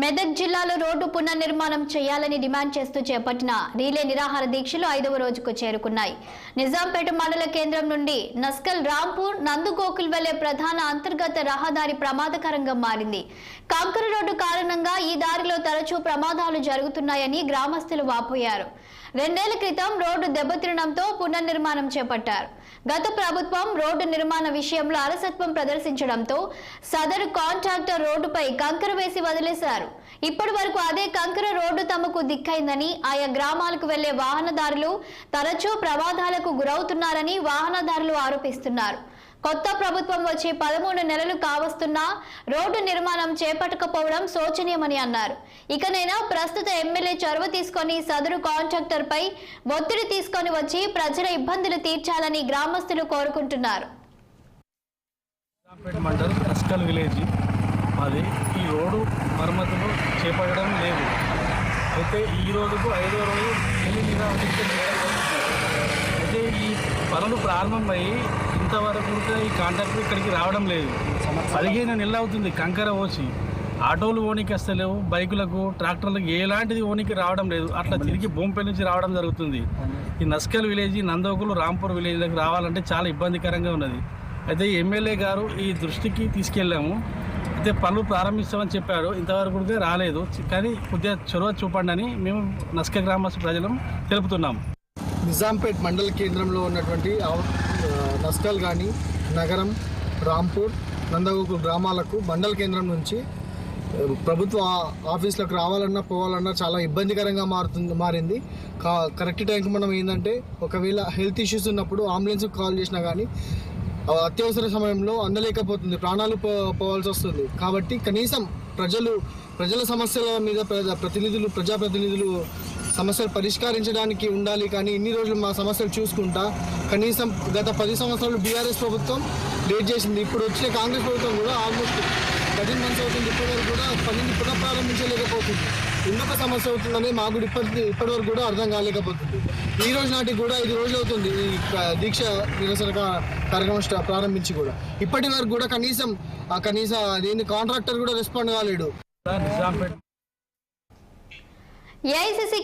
మెదక్ జిల్లాలో రోడ్డు పునర్నిర్మాణం చేయాలని డిమాండ్ చేస్తూ చేపట్టిన రీలే నిరాహార దీక్షలు ఐదవ రోజుకు చేరుకున్నాయి. నిజాంపేట మండల కేంద్రం నుండి నస్కల్ రాంపూర్ నందుగోకుల్ వెళ్ళే ప్రధాన అంతర్గత రహదారి ప్రమాదకరంగా మారింది. కంకర రోడ్డు కారణంగా ఈ దారిలో తరచూ ప్రమాదాలు జరుగుతున్నాయని గ్రామస్తులు వాపోయారు. రెండేళ్ళ క్రితం రోడ్డు దెబ్బతినడంతో పునర్నిర్మాణం చేపట్టారు. గత ప్రభుత్వం రోడ్డు నిర్మాణ విషయంలో అలసత్వం ప్రదర్శించడంతో సదరు కాంట్రాక్టర్ రోడ్డుపై కంకర వేసి వదిలేశారు. ఇప్పటి వరకు అదే కంకర రోడ్డు తమకు దిక్కైందని ఆయా గ్రామాలకు వెళ్ళే వాహనదారులు తరచూ ప్రమాదాలకు గురవుతున్నారని వాహనదారులు ఆరోపిస్తున్నారు. కొత్త ప్రభుత్వం వచ్చి పదమూడు నెలలు కావస్తున్నా రోడ్డు నిర్మాణం చేపట్టకపోవడం శోచనీయమని అన్నారు. ఇకనైనా ప్రస్తుత ఎమ్మెల్యే చొరవ తీసుకొని సదరు కాంట్రాక్టర్ పై ఒత్తిడి తీసుకొని వచ్చి ప్రజల ఇబ్బందులు తీర్చాలని గ్రామస్తులు కోరుకుంటున్నారు. విలేజ్. అది ఈ రోడ్డు మరమ్మతులు చేపట్టడం లేదు. అయితే ఈ రోజుకు ఐదో రోజు ప్రారంభమై ఇంతవరకు ఈ కాంట్రాక్టర్ ఇక్కడికి రావడం లేదు. పదిహేను నెలలు అవుతుంది కంకర పోసి ఆటోలు ఓనికి వస్తలేవు బైకులకు ట్రాక్టర్లకు ఎలాంటిది ఓనికి రావడం లేదు. అట్లా తిరిగి భూమిపై నుంచి రావడం జరుగుతుంది. ఈ నస్కల్ విలేజ్ నందోకులు రాంపూర్ విలేజ్లకు రావాలంటే చాలా ఇబ్బందికరంగా ఉన్నది. అయితే ఎమ్మెల్యే గారు ఈ దృష్టికి తీసుకెళ్ళాము. అయితే పనులు ప్రారంభిస్తామని చెప్పారు. ఇంతవరకు రాలేదు. కానీ కొద్దిగా చొరవ చూపండి అని మేము నస్క గ్రామస్తు ప్రజలం తెలుపుతున్నాము. నిజాంపేట్ మండల కేంద్రంలో ఉన్నటువంటి ఆవ్- నస్కల్ కానీ నగరం రాంపూర్ నందగోకుల్ గ్రామాలకు మండల కేంద్రం నుంచి ప్రభుత్వ ఆఫీసులకు రావాలన్నా పోవాలన్నా చాలా ఇబ్బందికరంగా మారుతుంది మారింది. కా కరెక్ట్ టైంకి మనం ఏంటంటే ఒకవేళ హెల్త్ ఇష్యూస్ ఉన్నప్పుడు అంబులెన్స్కి కాల్ చేసినా కానీ అత్యవసర సమయంలో అందలేకపోతుంది ప్రాణాలు పో పోవాల్సి వస్తుంది. కాబట్టి కనీసం ప్రజలు ప్రజల సమస్యల మీద ప్రజా ప్రతినిధులు ప్రజాప్రతినిధులు సమస్యలు పరిష్కరించడానికి ఉండాలి కానీ ఇన్ని రోజులు మా సమస్యలు చూసుకుంటా కనీసం గత పది సంవత్సరాలు బీఆర్ఎస్ ప్రభుత్వం లేట్ చేసింది. ఇప్పుడు వచ్చిన కాంగ్రెస్ ప్రభుత్వం కూడా ఆల్మోస్ట్ థర్టీన్ మంత్స్ అవుతుంది. ఇప్పటివరకు కూడా పనిని పునఃప్రారంభించలేకపోతుంది ఎందుకు సమస్య అవుతుందని మాకు కూడా ఇప్పటి ఇప్పటివరకు కూడా అర్థం కాలేకపోతుంది. ఈ రోజు నాటికి కూడా ఐదు రోజులు అవుతుంది ఈ దీక్ష నిరసన కార్యక్రమం ప్రారంభించి కూడా. ఇప్పటి వరకు కూడా కనీసం ఆ కనీసం దీని కాంట్రాక్టర్ కూడా రెస్పాండ్ కాలేడు. ఏఐసిసి